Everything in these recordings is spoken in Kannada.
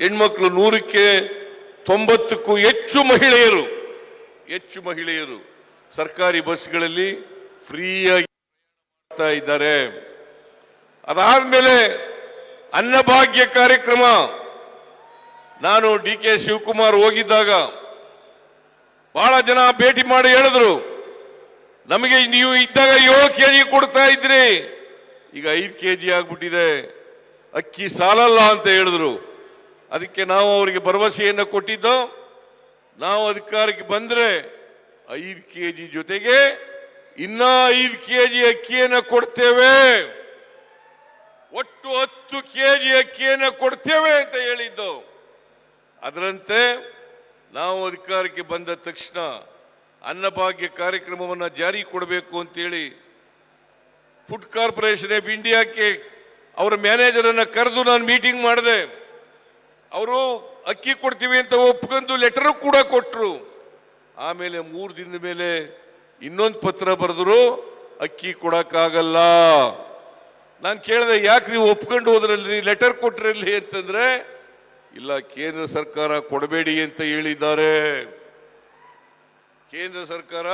ಹೆಣ್ಮಕ್ಳು ನೂರಕ್ಕೆ ತೊಂಬತ್ತಕ್ಕೂ ಹೆಚ್ಚು ಮಹಿಳೆಯರು ಹೆಚ್ಚು ಮಹಿಳೆಯರು ಸರ್ಕಾರಿ ಬಸ್ಗಳಲ್ಲಿ ಫ್ರೀಯಾಗಿ ಮಾಡ್ತಾ ಇದ್ದಾರೆ. ಅದಾದ್ಮೇಲೆ ಅನ್ನಭಾಗ್ಯ ಕಾರ್ಯಕ್ರಮ. ನಾನು ಡಿ ಕೆ ಶಿವಕುಮಾರ್ ಹೋಗಿದ್ದಾಗ ಬಹಳ ಜನ ಭೇಟಿ ಮಾಡಿ ಹೇಳಿದ್ರು, ನಮಗೆ ನೀವು ಇದ್ದಾಗ ಏಳು ಕೆ ಜಿ ಕೊಡ್ತಾ ಇದ್ರಿ, ಈಗ ಐದು ಕೆ ಜಿ ಆಗ್ಬಿಟ್ಟಿದೆ, ಅಕ್ಕಿ ಸಾಲಲ್ಲ ಅಂತ ಹೇಳಿದ್ರು. ಅದಕ್ಕೆ ನಾವು ಅವರಿಗೆ ಭರವಸೆಯನ್ನು ಕೊಟ್ಟಿದ್ದು, ನಾವು ಅಧಿಕಾರಕ್ಕೆ ಬಂದರೆ ಐದು ಕೆ ಜಿ ಜೊತೆಗೆ ಇನ್ನ ಐದು ಕೆ ಜಿ ಅಕ್ಕಿಯನ್ನು ಕೊಡ್ತೇವೆ. ಒಟ್ಟು ಹತ್ತು ಕೆ ಜಿ ಅಕ್ಕಿಯನ್ನು ಕೊಡ್ತೇವೆ ಅಂತ ಹೇಳಿದ್ದು. ಅದರಂತೆ ನಾವು ಅಧಿಕಾರಕ್ಕೆ ಬಂದ ತಕ್ಷಣ ಅನ್ನಭಾಗ್ಯ ಕಾರ್ಯಕ್ರಮವನ್ನು ಜಾರಿ ಕೊಡಬೇಕು ಅಂತೇಳಿ ಫುಡ್ ಕಾರ್ಪೊರೇಷನ್ ಆಫ್ ಇಂಡಿಯಾಕ್ಕೆ ಅವರ ಮ್ಯಾನೇಜರನ್ನು ಕರೆದು ನಾನು ಮೀಟಿಂಗ್ ಮಾಡಿದೆ. ಅವರು ಅಕ್ಕಿ ಕೊಡ್ತೀವಿ ಅಂತ ಒಪ್ಕೊಂಡು ಲೆಟರ್ ಕೂಡ ಕೊಟ್ಟರು ಆಮೇಲೆ ಮೂರು ದಿನದ ಮೇಲೆ ಇನ್ನೊಂದು ಪತ್ರ ಬರೆದ್ರು, ಅಕ್ಕಿ ಕೊಡಕ್ಕಾಗಲ್ಲ. ನಾನು ಕೇಳಿದೆ, ಯಾಕೆ ನೀವು ಒಪ್ಕೊಂಡು ಹೋದ್ರಲ್ಲಿ ಲೆಟರ್ ಕೊಟ್ಟರಲ್ಲಿ ಅಂತಂದ್ರೆ, ಇಲ್ಲ, ಕೇಂದ್ರ ಸರ್ಕಾರ ಕೊಡಬೇಡಿ ಅಂತ ಹೇಳಿದ್ದಾರೆ. ಕೇಂದ್ರ ಸರ್ಕಾರ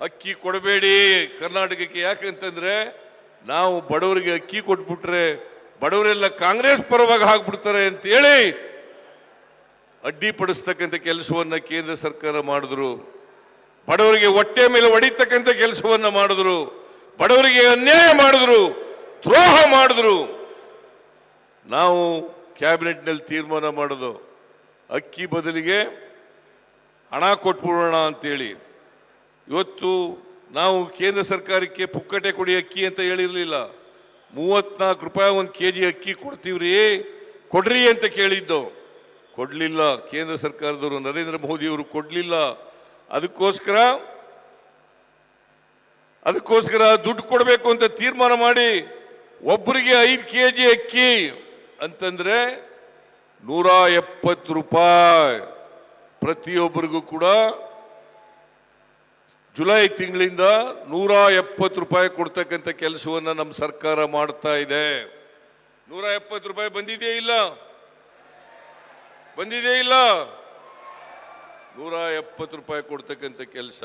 ಅಕ್ಕಿ ಕೊಡಬೇಡಿ. ಕರ್ನಾಟಕಕ್ಕೆ ಯಾಕೆ ಅಂತಂದ್ರೆ ನಾವು ಬಡವರಿಗೆ ಅಕ್ಕಿ ಕೊಟ್ಬಿಟ್ರೆ ಬಡವರೆಲ್ಲ ಕಾಂಗ್ರೆಸ್ ಪರವಾಗಿ ಹಾಕ್ಬಿಡ್ತಾರೆ ಅಂತೇಳಿ ಅಡ್ಡಿಪಡಿಸ್ತಕ್ಕಂಥ ಕೆಲಸವನ್ನ ಕೇಂದ್ರ ಸರ್ಕಾರ ಮಾಡಿದ್ರು. ಬಡವರಿಗೆ ಹೊಟ್ಟೆ ಮೇಲೆ ಹೊಡಿತಕ್ಕಂಥ ಕೆಲಸವನ್ನ ಮಾಡಿದ್ರು. ಬಡವರಿಗೆ ಅನ್ಯಾಯ ಮಾಡಿದ್ರು. ದ್ರೋಹ ಮಾಡಿದ್ರು. ನಾವು ಕ್ಯಾಬಿನೆಟ್ನಲ್ಲಿ ತೀರ್ಮಾನ ಮಾಡೋದು. ಅಕ್ಕಿ ಬದಲಿಗೆ ಹಣ ಕೊಟ್ಬಿಡೋಣ ಅಂತೇಳಿ. ಇವತ್ತು ನಾವು ಕೇಂದ್ರ ಸರ್ಕಾರಕ್ಕೆ ಪುಕ್ಕಟೆ ಕೊಡಿ ಅಕ್ಕಿ ಅಂತ ಹೇಳಿರಲಿಲ್ಲ. ಮೂವತ್ನಾಲ್ಕು ರೂಪಾಯಿ ಒಂದು ಕೆ ಜಿ ಅಕ್ಕಿ ಕೊಡ್ತೀವ್ರಿ? ಕೊಡ್ರಿ ಅಂತ ಕೇಳಿದ್ದು. ಕೊಡಲಿಲ್ಲ. ಕೇಂದ್ರ ಸರ್ಕಾರದವರು, ನರೇಂದ್ರ ಮೋದಿಯವರು ಕೊಡಲಿಲ್ಲ. ಅದಕ್ಕೋಸ್ಕರ ಅದಕ್ಕೋಸ್ಕರ ದುಡ್ಡು ಕೊಡಬೇಕು ಅಂತ ತೀರ್ಮಾನ ಮಾಡಿ ಒಬ್ಬರಿಗೆ ಐದು ಕೆ ಜಿ ಅಕ್ಕಿ ಅಂತಂದರೆ ನೂರ ಎಪ್ಪತ್ತು ರೂಪಾಯಿ. ಪ್ರತಿಯೊಬ್ಬರಿಗೂ ಕೂಡ ಜುಲೈ ತಿಂಗಳಿಂದ ನೂರ ಎಪ್ಪತ್ತು ರೂಪಾಯಿ ಕೊಡ್ತಕ್ಕಂಥ ಕೆಲಸವನ್ನ ನಮ್ಮ ಸರ್ಕಾರ ಮಾಡ್ತಾ ಇದೆ. ನೂರ ಎಪ್ಪತ್ತು ರೂಪಾಯಿ ಬಂದಿದೆಯೇ ಇಲ್ಲ? ಬಂದಿದೆಯೇ ಇಲ್ಲ? ನೂರ ಎಪ್ಪತ್ತು ರೂಪಾಯಿ ಕೊಡ್ತಕ್ಕಂಥ ಕೆಲಸ.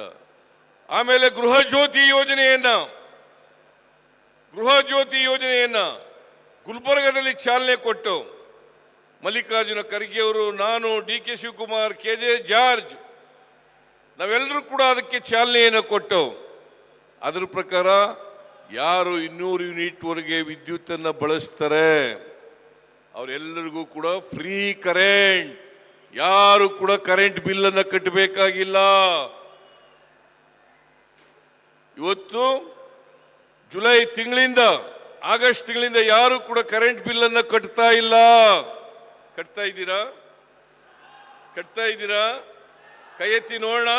ಆಮೇಲೆ ಗೃಹ ಜ್ಯೋತಿ ಯೋಜನೆಯನ್ನ, ಗೃಹ ಜ್ಯೋತಿ ಯೋಜನೆಯನ್ನ ಗುಲ್ಬರ್ಗದಲ್ಲಿ ಚಾಲನೆ ಕೊಟ್ಟು ಮಲ್ಲಿಕಾರ್ಜುನ ಖರ್ಗೆ ಅವರು, ನಾನು D K Shivakumar, K J George ನಾವೆಲ್ಲರೂ ಕೂಡ ಅದಕ್ಕೆ ಚಾಲನೆಯನ್ನು ಕೊಟ್ಟು ಅದರ ಪ್ರಕಾರ ಯಾರು ಇನ್ನೂರು ಯೂನಿಟ್ವರೆಗೆ ವಿದ್ಯುತ್ತನ್ನು ಬಳಸ್ತಾರೆ, ಅವರೆಲ್ಲರಿಗೂ ಕೂಡ ಫ್ರೀ ಕರೆಂಟ್. ಯಾರು ಕೂಡ ಕರೆಂಟ್ ಬಿಲ್ಲನ್ನು ಕಟ್ಟಬೇಕಾಗಿಲ್ಲ. ಇವತ್ತು ಜುಲೈ ತಿಂಗಳಿಂದ, ಆಗಸ್ಟ್ ತಿಂಗಳಿಂದ ಯಾರು ಕೂಡ ಕರೆಂಟ್ ಬಿಲ್ಲನ್ನು ಕಟ್ತಾ ಇಲ್ಲ. ಕಟ್ತಾ ಇದ್ದೀರಾ? ಕಟ್ತಾ ಇದ್ದೀರಾ? ಕೈ ಎತ್ತಿ ನೋಡೋಣ.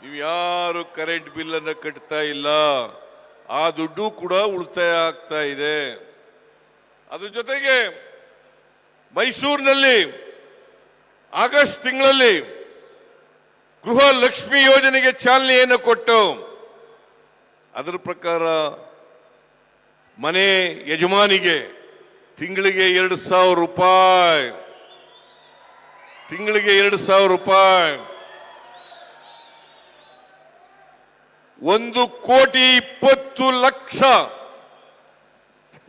ನೀವು ಯಾರು ಕರೆಂಟ್ ಬಿಲ್ಲನ್ನು ಕಟ್ತಾ ಇಲ್ಲ, ಆ ದುಡ್ಡು ಕೂಡ ಉಳಿತಾಯ ಆಗ್ತಾ ಇದೆ. ಅದ್ರ ಜೊತೆಗೆ ಮೈಸೂರಿನಲ್ಲಿ ಆಗಸ್ಟ್ ತಿಂಗಳಲ್ಲಿ ಗೃಹ ಲಕ್ಷ್ಮಿ ಯೋಜನೆಗೆ ಚಾಲನೆಯನ್ನು ಕೊಟ್ಟು, ಅದರ ಪ್ರಕಾರ ಮನೆ ಯಜಮಾನಿಗೆ ತಿಂಗಳಿಗೆ ಎರಡು ಸಾವಿರ ರೂಪಾಯಿ ತಿಂಗಳಿಗೆ ಎರಡು ಸಾವಿರ ರೂಪಾಯಿ. ಒಂದು ಕೋಟಿ ಇಪ್ಪತ್ತು ಲಕ್ಷ.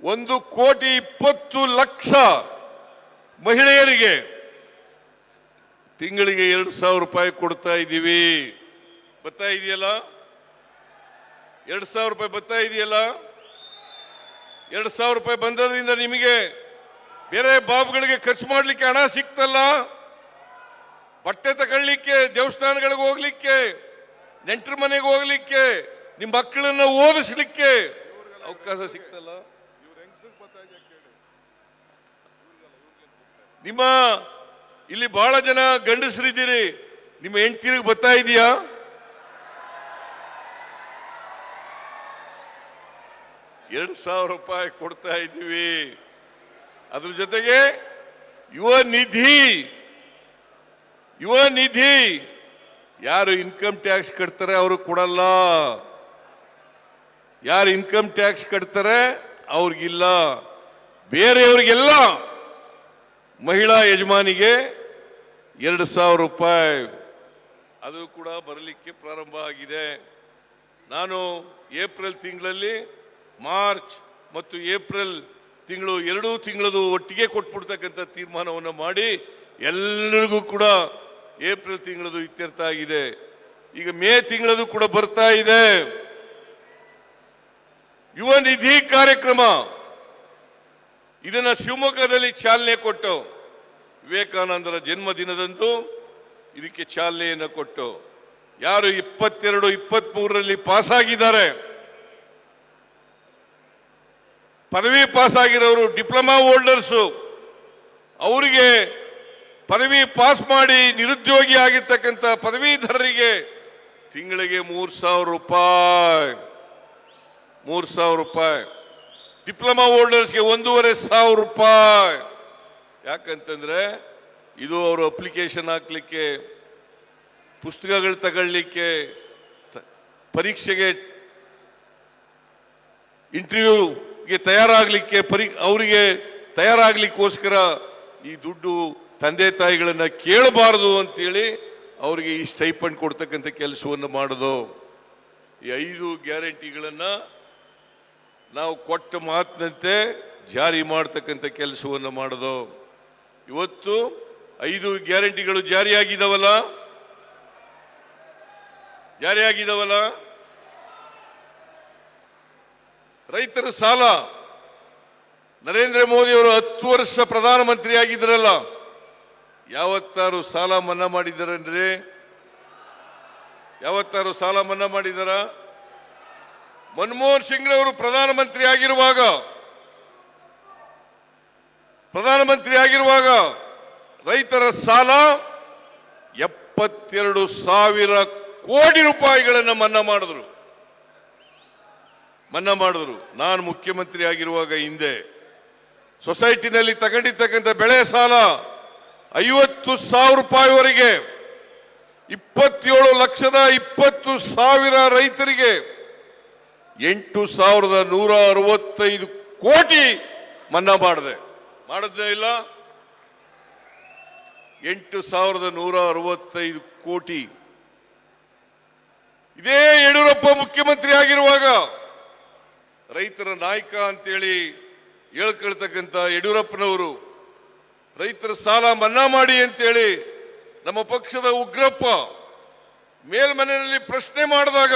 ಒಂದು ಕೋಟಿ ಇಪ್ಪತ್ತು ಲಕ್ಷ ಮಹಿಳೆಯರಿಗೆ ತಿಂಗಳಿಗೆ ಎರಡು ಸಾವಿರ ರೂಪಾಯಿ ಕೊಡ್ತಾ ಇದ್ದೀವಿ. ಬರ್ತಾ ಇದೆಯಲ್ಲ? ಎರಡು ಸಾವಿರ ರೂಪಾಯಿ ಬರ್ತಾ ಇದೆಯಲ್ಲ? ಎರಡು ಸಾವಿರ ರೂಪಾಯಿ ಬಂದದ್ರಿಂದ ನಿಮಗೆ ಬೇರೆ ಬಾಬುಗಳಿಗೆ ಖರ್ಚು ಮಾಡಲಿಕ್ಕೆ ಹಣ ಸಿಕ್ತಲ್ಲ ಬಟ್ಟೆ ತಗೊಳ್ಳಿಕ್ಕೆ, ದೇವಸ್ಥಾನಗಳಿಗೆ ಹೋಗ್ಲಿಕ್ಕೆ, ನೆಂಟರ ಮನೆಗೆ ಹೋಗ್ಲಿಕ್ಕೆ ನಿಮ್ಮ ಮಕ್ಕಳನ್ನ ಓದಿಸ್ಲಿಕ್ಕೆ ಅವಕಾಶ ಸಿಗ್ತಲ್ಲ? ನಿಮ್ಮ, ಇಲ್ಲಿ ಬಹಳ ಜನ ಗಂಡಸರಿದ್ದೀರಿ. ನಿಮ್ಮ ಹೆಂಡತಿರಿಗೆ ಬರ್ತಾ ಇದೆಯಾ? ಎರಡು ಸಾವಿರ ರೂಪಾಯಿ ಕೊಡ್ತಾ ಇದ್ದೀವಿ. ಅದ್ರ ಜೊತೆಗೆ ಯುವ ನಿಧಿ. ಯುವ ನಿಧಿ. ಯಾರು ಇನ್ಕಮ್ ಟ್ಯಾಕ್ಸ್ ಕಟ್ತಾರೆ ಅವರು ಕೊಡಲ್ಲ. ಯಾರು ಇನ್ಕಮ್ ಟ್ಯಾಕ್ಸ್ ಕಟ್ತಾರೆ ಅವ್ರಿಗಿಲ್ಲ. ಬೇರೆಯವ್ರಿಗೆಲ್ಲ ಮಹಿಳಾ ಯಜಮಾನಿಗೆ ಎರಡು ಸಾವಿರ ರೂಪಾಯಿ. ಅದು ಕೂಡ ಬರಲಿಕ್ಕೆ ಪ್ರಾರಂಭ ಆಗಿದೆ. ನಾನು ಏಪ್ರಿಲ್ ತಿಂಗಳಲ್ಲಿ ಮಾರ್ಚ್ ಮತ್ತು ಏಪ್ರಿಲ್ ತಿಂಗಳು ಎರಡೂ ತಿಂಗಳದು ಒಟ್ಟಿಗೆ ಕೊಟ್ಬಿಡ್ತಕ್ಕಂಥ ತೀರ್ಮಾನವನ್ನು ಮಾಡಿ ಎಲ್ಲರಿಗೂ ಕೂಡ ಏಪ್ರಿಲ್ ತಿಂಗಳದು ಇತ್ಯರ್ಥ ಆಗಿದೆ. ಈಗ ಮೇ ತಿಂಗಳದು ಕೂಡ ಬರ್ತಾ ಇದೆ. ಯುವ ನಿಧಿ ಕಾರ್ಯಕ್ರಮ. ಇದನ್ನ ಶಿವಮೊಗ್ಗದಲ್ಲಿ ಚಾಲನೆ ಕೊಟ್ಟು, ವಿವೇಕಾನಂದರ ಜನ್ಮದಿನದಂದು ಇದಕ್ಕೆ ಚಾಲನೆಯನ್ನು ಕೊಟ್ಟು, ಯಾರು ಇಪ್ಪತ್ತೆರಡು ಇಪ್ಪತ್ತ್ ಮೂರರಲ್ಲಿ ಪಾಸ್ ಆಗಿದ್ದಾರೆ ಪದವಿ ಪಾಸ್ ಆಗಿರೋರು ಡಿಪ್ಲೊಮಾ ಹೋಲ್ಡರ್ಸು, ಅವರಿಗೆ ಪದವಿ ಪಾಸ್ ಮಾಡಿ ನಿರುದ್ಯೋಗಿ ಆಗಿರ್ತಕ್ಕಂಥ ಪದವೀಧರರಿಗೆ ತಿಂಗಳಿಗೆ ಮೂರು ಸಾವಿರ ರೂಪಾಯಿ. ಮೂರು ಸಾವಿರ ರೂಪಾಯಿ. ಡಿಪ್ಲೊಮಾ ಹೋಲ್ಡರ್ಸ್ಗೆ ಒಂದೂವರೆ ಸಾವಿರ ರೂಪಾಯಿ. ಯಾಕಂತಂದ್ರೆ ಇದು ಅವರು ಅಪ್ಲಿಕೇಶನ್ ಹಾಕ್ಲಿಕ್ಕೆ, ಪುಸ್ತಕಗಳು ತಗೊಳ್ಳಿಕ್ಕೆ ತ- ಪರೀಕ್ಷೆಗೆ ಇಂಟರ್ವ್ಯೂಗೆ ತಯಾರಾಗಲಿಕ್ಕೆ, ಪರಿ, ಅವರಿಗೆ ತಯಾರಾಗಲಿಕ್ಕೋಸ್ಕರ ಈ ದುಡ್ಡು ತಂದೆ ತಾಯಿಗಳನ್ನ ಕೇಳಬಾರದು ಅಂತೇಳಿ ಅವರಿಗೆ ಈ ಸ್ಟೈಪಂಡ್ ಕೊಡ್ತಕ್ಕಂಥ ಕೆಲಸವನ್ನು ಮಾಡೋದು. ಈ ಐದು ಗ್ಯಾರಂಟಿಗಳನ್ನ ನಾವು ಕೊಟ್ಟ ಮಾತಿನಂತೆ ಜಾರಿ ಮಾಡ್ತಕ್ಕಂಥ ಕೆಲಸವನ್ನು ಮಾಡೋದು. ಇವತ್ತು ಐದು ಗ್ಯಾರಂಟಿಗಳು ಜಾರಿಯಾಗಿದ್ದಾವಲ್ಲ ಜಾರಿಯಾಗಿದ್ದಾವಲ್ಲ ರೈತರ ಸಾಲ. ನರೇಂದ್ರ ಮೋದಿ ಅವರು ಹತ್ತು ವರ್ಷ ಪ್ರಧಾನಮಂತ್ರಿ ಆಗಿದ್ರಲ್ಲ ಯಾವತ್ತಾರು ಸಾಲ ಮನ್ನಾ ಮಾಡಿದ್ದಾರನ್ರಿ? ಯಾವತ್ತಾರು ಸಾಲ ಮನ್ನಾ ಮಾಡಿದಾರ? ಮನಮೋಹನ್ ಸಿಂಗ್ ಅವರು ಪ್ರಧಾನಮಂತ್ರಿ ಆಗಿರುವಾಗ ಪ್ರಧಾನಮಂತ್ರಿ ಆಗಿರುವಾಗ ರೈತರ ಸಾಲ ಎಪ್ಪತ್ತೆರಡು ಸಾವಿರ ಕೋಟಿ ರೂಪಾಯಿಗಳನ್ನು ಮನ್ನಾ ಮಾಡಿದ್ರು. ಮನ್ನಾ ಮಾಡಿದ್ರು. ನಾನು ಮುಖ್ಯಮಂತ್ರಿ ಆಗಿರುವಾಗ ಹಿಂದೆ, ಸೊಸೈಟಿನಲ್ಲಿ ತಗೊಂಡಿರ್ತಕ್ಕಂಥ ಬೆಳೆ ಸಾಲ ಐವತ್ತು ಸಾವಿರ ರೂಪಾಯಿವರೆಗೆ, ಇಪ್ಪತ್ತೇಳು ಲಕ್ಷದ ಇಪ್ಪತ್ತು ಸಾವಿರ ರೈತರಿಗೆ ಎಂಟು ಸಾವಿರದ ನೂರ ಅರವತ್ತೈದು ಕೋಟಿ ಮನ್ನಾ ಮಾಡಿದೆ. ಮಾಡಿದ್ದೇ ಇಲ್ಲ? ಎಂಟು ಸಾವಿರದ ನೂರ ಅರವತ್ತೈದು ಕೋಟಿ. ಇದೇ ಯಡಿಯೂರಪ್ಪ ಮುಖ್ಯಮಂತ್ರಿ ಆಗಿರುವಾಗ ರೈತರ ನಾಯಕ ಅಂತೇಳಿ ಹೇಳ್ಕೊಳ್ತಕ್ಕಂಥ ಯಡಿಯೂರಪ್ಪನವರು ರೈತರ ಸಾಲ ಮನ್ನಾ ಮಾಡಿ ಅಂತೇಳಿ ನಮ್ಮ ಪಕ್ಷದ ಉಗ್ರಪ್ಪ ಮೇಲ್ಮನೆಯಲ್ಲಿ ಪ್ರಶ್ನೆ ಮಾಡಿದಾಗ,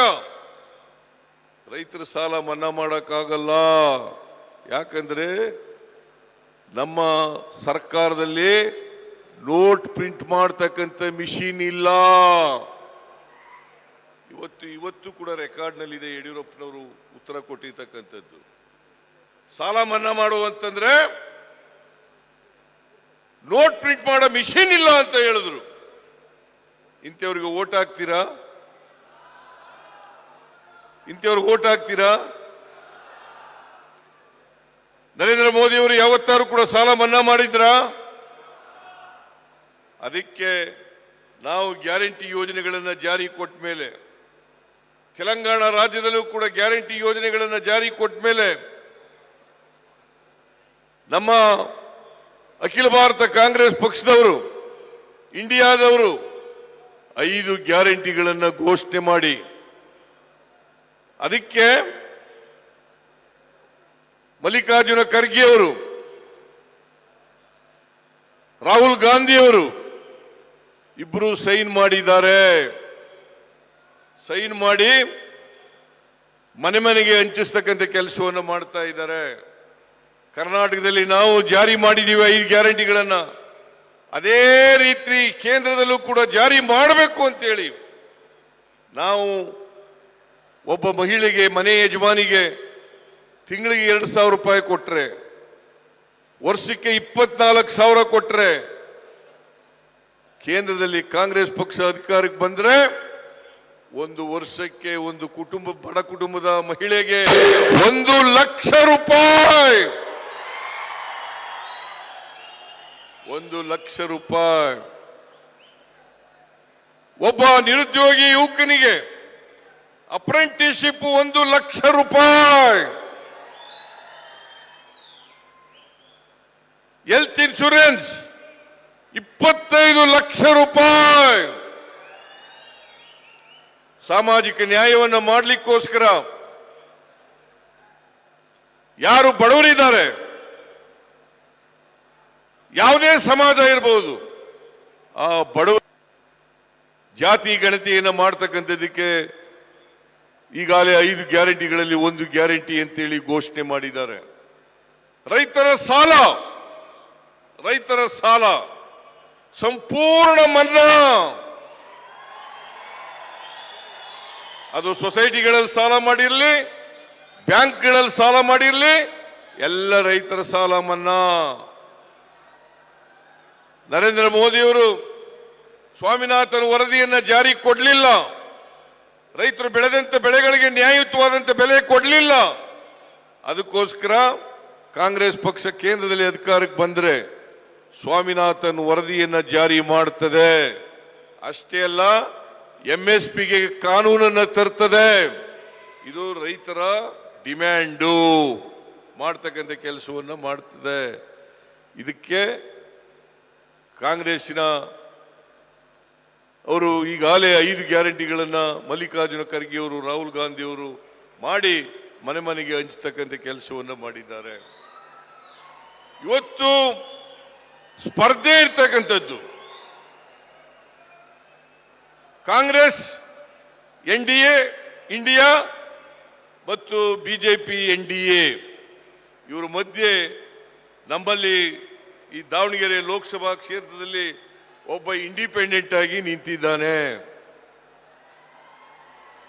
ರೈತರ ಸಾಲ ಮನ್ನಾ ಮಾಡೋಕ್ಕಾಗಲ್ಲ. ಯಾಕಂದರೆ ನಮ್ಮ ಸರ್ಕಾರದಲ್ಲಿ ನೋಟ್ ಪ್ರಿಂಟ್ ಮಾಡ್ತಕ್ಕಂಥ ಮಿಷಿನ್ ಇಲ್ಲ. ಇವತ್ತು ಇವತ್ತು ಕೂಡ ರೆಕಾರ್ಡ್ನಲ್ಲಿದೆ ಯಡಿಯೂರಪ್ಪನವರು ಉತ್ತರ ಕೊಟ್ಟಿರ್ತಕ್ಕಂಥದ್ದು. ಸಾಲ ಮನ್ನಾ ಮಾಡುವಂತಂದ್ರೆ ನೋಟ್ ಪ್ರಿಂಟ್ ಮಾಡೋ ಮಿಷಿನ್ ಇಲ್ಲ ಅಂತ ಹೇಳಿದ್ರು. ಇಂಥವ್ರಿಗೆ ಓಟ್ ಹಾಕ್ತೀರಾ? ಇಂಥವ್ರಿಗೆ ಓಟ್ ಹಾಕ್ತೀರಾ? ನರೇಂದ್ರ ಮೋದಿ ಅವರು ಯಾವತ್ತಾರು ಕೂಡ ಸಾಲ ಮನ್ನಾ ಮಾಡಿದ್ರ? ಅದಕ್ಕೆ ನಾವು ಗ್ಯಾರಂಟಿ ಯೋಜನೆಗಳನ್ನು ಜಾರಿ ಕೊಟ್ಟ ಮೇಲೆ, ತೆಲಂಗಾಣ ರಾಜ್ಯದಲ್ಲೂ ಕೂಡ ಗ್ಯಾರಂಟಿ ಯೋಜನೆಗಳನ್ನು ಜಾರಿ ಕೊಟ್ಟ ಮೇಲೆ, ನಮ್ಮ ಅಖಿಲ ಭಾರತ ಕಾಂಗ್ರೆಸ್ ಪಕ್ಷದವರು, ಇಂಡಿಯಾದವರು ಐದು ಗ್ಯಾರಂಟಿಗಳನ್ನು ಘೋಷಣೆ ಮಾಡಿ. ಅದಕ್ಕೆ ಮಲ್ಲಿಕಾರ್ಜುನ ಖರ್ಗೆ ಅವರು, ರಾಹುಲ್ ಗಾಂಧಿ ಅವರು ಇಬ್ಬರು ಸೈನ್ ಮಾಡಿದ್ದಾರೆ. ಸೈನ್ ಮಾಡಿ ಮನೆ ಮನೆಗೆ ಹಂಚಿಸ್ತಕ್ಕಂಥ ಕೆಲಸವನ್ನು ಮಾಡ್ತಾ ಇದ್ದಾರೆ. ಕರ್ನಾಟಕದಲ್ಲಿ ನಾವು ಜಾರಿ ಮಾಡಿದ್ದೀವಿ ಐದು ಗ್ಯಾರಂಟಿಗಳನ್ನು. ಅದೇ ರೀತಿ ಕೇಂದ್ರದಲ್ಲೂ ಕೂಡ ಜಾರಿ ಮಾಡಬೇಕು ಅಂತೇಳಿ ನಾವು ಒಬ್ಬ ಮಹಿಳೆಗೆ, ಮನೆ ಯಜಮಾನಿಗೆ ತಿಂಗಳಿಗೆ ಎರಡು ಸಾವಿರ ರೂಪಾಯಿ ಕೊಟ್ಟರೆ ವರ್ಷಕ್ಕೆ ಇಪ್ಪತ್ನಾಲ್ಕು ಸಾವಿರ ಕೊಟ್ಟರೆ ಕೇಂದ್ರದಲ್ಲಿ ಕಾಂಗ್ರೆಸ್ ಪಕ್ಷ ಅಧಿಕಾರಕ್ಕೆ ಬಂದರೆ ಒಂದು ವರ್ಷಕ್ಕೆ ಒಂದು ಕುಟುಂಬ, ಬಡ ಕುಟುಂಬದ ಮಹಿಳೆಗೆ ಒಂದು ಲಕ್ಷ ರೂಪಾಯಿ. ಒಂದು ಲಕ್ಷ ರೂಪಾಯಿ. ಒಬ್ಬ ನಿರುದ್ಯೋಗಿ ಯುವಕನಿಗೆ ಅಪ್ರೆಂಟಿಸ್ಶಿಪ್ ಒಂದು ಲಕ್ಷ ರೂಪಾಯಿ. ಹೆಲ್ತ್ ಇನ್ಶೂರೆನ್ಸ್ ಇಪ್ಪತ್ತೈದು ಲಕ್ಷ ರೂಪಾಯಿ. ಸಾಮಾಜಿಕ ನ್ಯಾಯವನ್ನು ಮಾಡಲಿಕ್ಕೋಸ್ಕರ ಯಾರು ಬಡವರಿದ್ದಾರೆ? ಯಾವುದೇ ಸಮಾಜ ಇರಬಹುದು ಆ ಬಡವ ಜಾತಿ ಗಣತಿಯನ್ನು ಮಾಡ್ತಕ್ಕಂಥದ್ದಕ್ಕೆ ಈಗಾಗಲೇ ಐದು ಗ್ಯಾರಂಟಿಗಳಲ್ಲಿ ಒಂದು ಗ್ಯಾರಂಟಿ ಅಂತೇಳಿ ಘೋಷಣೆ ಮಾಡಿದ್ದಾರೆ. ರೈತರ ಸಾಲ ರೈತರ ಸಾಲ, ಸಂಪೂರ್ಣ ಮನ್ನಾ. ಅದು ಸೊಸೈಟಿಗಳಲ್ಲಿ ಸಾಲ ಮಾಡಿರಲಿ, ಬ್ಯಾಂಕ್ಗಳಲ್ಲಿ ಸಾಲ ಮಾಡಿರಲಿ, ಎಲ್ಲ ರೈತರ ಸಾಲ ಮನ್ನಾ. ನರೇಂದ್ರ ಮೋದಿಯವರು ಸ್ವಾಮಿನಾಥನ್ ವರದಿಯನ್ನು ಜಾರಿ ಕೊಡಲಿಲ್ಲ. ರೈತರು ಬೆಳೆದಂತ ಬೆಳೆಗಳಿಗೆ ನ್ಯಾಯಯುತವಾದಂತ ಬೆಲೆ ಕೊಡಲಿಲ್ಲ. ಅದಕ್ಕೋಸ್ಕರ ಕಾಂಗ್ರೆಸ್ ಪಕ್ಷ ಕೇಂದ್ರದಲ್ಲಿ ಅಧಿಕಾರಕ್ಕೆ ಬಂದರೆ ಸ್ವಾಮಿನಾಥನ್ ವರದಿಯನ್ನು ಜಾರಿ ಮಾಡ್ತದೆ. ಅಷ್ಟೇ ಅಲ್ಲ ಎಂ ಎಸ್ ಪಿಗೆ ಕಾನೂನನ್ನ ತರ್ತದೆ. ಇದು ರೈತರ ಡಿಮ್ಯಾಂಡು. ಮಾಡ್ತಕ್ಕಂಥ ಕೆಲಸವನ್ನು ಮಾಡ್ತದೆ. ಇದಕ್ಕೆ ಕಾಂಗ್ರೆಸ್ಸಿನ ಅವರು ಈಗಾಗಲೇ ಐದು ಗ್ಯಾರಂಟಿಗಳನ್ನು ಮಲ್ಲಿಕಾರ್ಜುನ ಖರ್ಗೆ ಅವರು, ರಾಹುಲ್ ಗಾಂಧಿ ಅವರು ಮಾಡಿ ಮನೆ ಮನೆಗೆ ಹಂಚತಕ್ಕಂಥ ಕೆಲಸವನ್ನು ಮಾಡಿದ್ದಾರೆ. ಇವತ್ತು ಸ್ಪರ್ಧೆ ಇರ್ತಕ್ಕಂಥದ್ದು. Congress, N D A, India ಮತ್ತು ಬಿಜೆಪಿ ಎನ್ ಡಿ ಎ ಇವರ ಮಧ್ಯೆ ನಮ್ಮಲ್ಲಿ ಈ ದಾವಣಗೆರೆ ಲೋಕಸಭಾ ಕ್ಷೇತ್ರದಲ್ಲಿ ಒಬ್ಬ ಇಂಡಿಪೆಂಡೆಂಟ್ ಆಗಿ ನಿಂತಿದ್ದಾನೆ.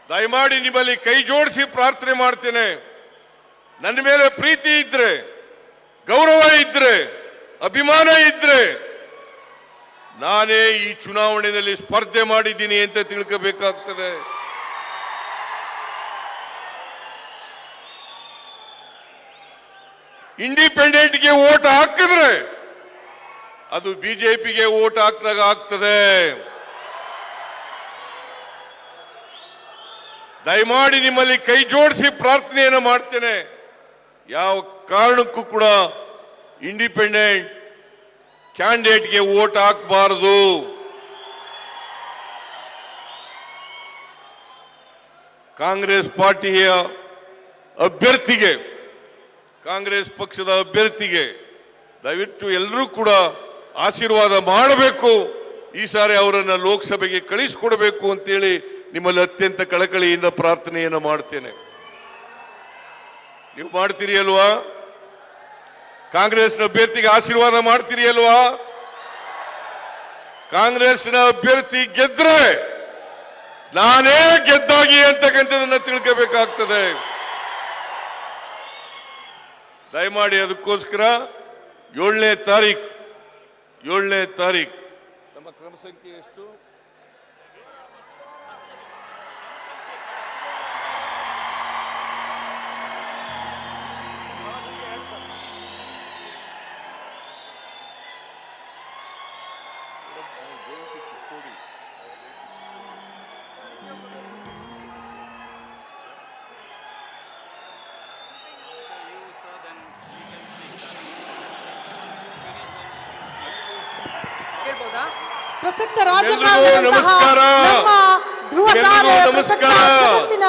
ದಯಮಾಡಿ ನಿಮ್ಮಲ್ಲಿ ಕೈ ಜೋಡಿಸಿ ಪ್ರಾರ್ಥನೆ ಮಾಡ್ತೇನೆ. ನನ್ನ ಮೇಲೆ ಪ್ರೀತಿ ಇದ್ರೆ, ಗೌರವ ಇದ್ರೆ, ಅಭಿಮಾನ ಇದ್ರೆ, ನಾನೇ ಈ ಚುನಾವಣೆಯಲ್ಲಿ ಸ್ಪರ್ಧೆ ಮಾಡಿದ್ದೀನಿ ಅಂತ ತಿಳ್ಕೋಬೇಕಾಗ್ತದೆ. ಇಂಡಿಪೆಂಡೆಂಟ್ಗೆ ವೋಟ್ ಹಾಕಿದ್ರೆ ಅದು ಬಿಜೆಪಿಗೆ ವೋಟ್ ಹಾಕಿದಾಗ ಆಗ್ತದೆ. ದಯಮಾಡಿ ನಿಮ್ಮಲ್ಲಿ ಕೈ ಜೋಡಿಸಿ ಪ್ರಾರ್ಥನೆಯನ್ನು ಮಾಡ್ತೇನೆ. ಯಾವ ಕಾರಣಕ್ಕೂ ಕೂಡ ಇಂಡಿಪೆಂಡೆಂಟ್ ಕ್ಯಾಂಡಿಡೇಟ್ಗೆ ವೋಟ್ ಹಾಕಬಾರದು. ಕಾಂಗ್ರೆಸ್ ಪಾರ್ಟಿಯ ಅಭ್ಯರ್ಥಿಗೆ, ಕಾಂಗ್ರೆಸ್ ಪಕ್ಷದ ಅಭ್ಯರ್ಥಿಗೆ ದಯವಿಟ್ಟು ಎಲ್ಲರೂ ಕೂಡ ಆಶೀರ್ವಾದ ಮಾಡಬೇಕು. ಈ ಸಾರಿ ಅವರನ್ನು ಲೋಕಸಭೆಗೆ ಕಳಿಸಿಕೊಡಬೇಕು ಅಂತೇಳಿ ನಿಮ್ಮಲ್ಲಿ ಅತ್ಯಂತ ಕಳಕಳಿಯಿಂದ ಪ್ರಾರ್ಥನೆಯನ್ನು ಮಾಡ್ತೇನೆ. ನೀವು ಮಾಡ್ತೀರಿ ಅಲ್ವಾ? ಕಾಂಗ್ರೆಸ್ನ ಅಭ್ಯರ್ಥಿಗೆ ಆಶೀರ್ವಾದ ಮಾಡ್ತೀರಿ ಅಲ್ವಾ? ಕಾಂಗ್ರೆಸ್ನ ಅಭ್ಯರ್ಥಿ ಗೆದ್ರೆ ನಾನೇ ಗೆದ್ದಾಗಿ ಅಂತಕ್ಕಂಥದನ್ನ ತಿಳ್ಕೋಬೇಕಾಗ್ತದೆ. ದಯಮಾಡಿ ಅದಕ್ಕೋಸ್ಕರ ಏಳನೇ ತಾರೀಕು ಏಳನೇ ತಾರೀಕು ನಮ್ಮ ಕ್ರಮ ಸಂಖ್ಯೆ ಎಷ್ಟು? ಪ್ರಸಕ್ತ ಎಲ್ರಿಗೂ ರಾಜಕಾರಣದಂತಹ ನಮಸ್ಕಾರ. ನಮ್ಮ ಧ್ರುವ ಎಲ್ರಿಗೂ ತಾರೆ ನಮಸ್ಕಾರ. ಪ್ರಸಕ್ತ ಜಗತ್ತಿನ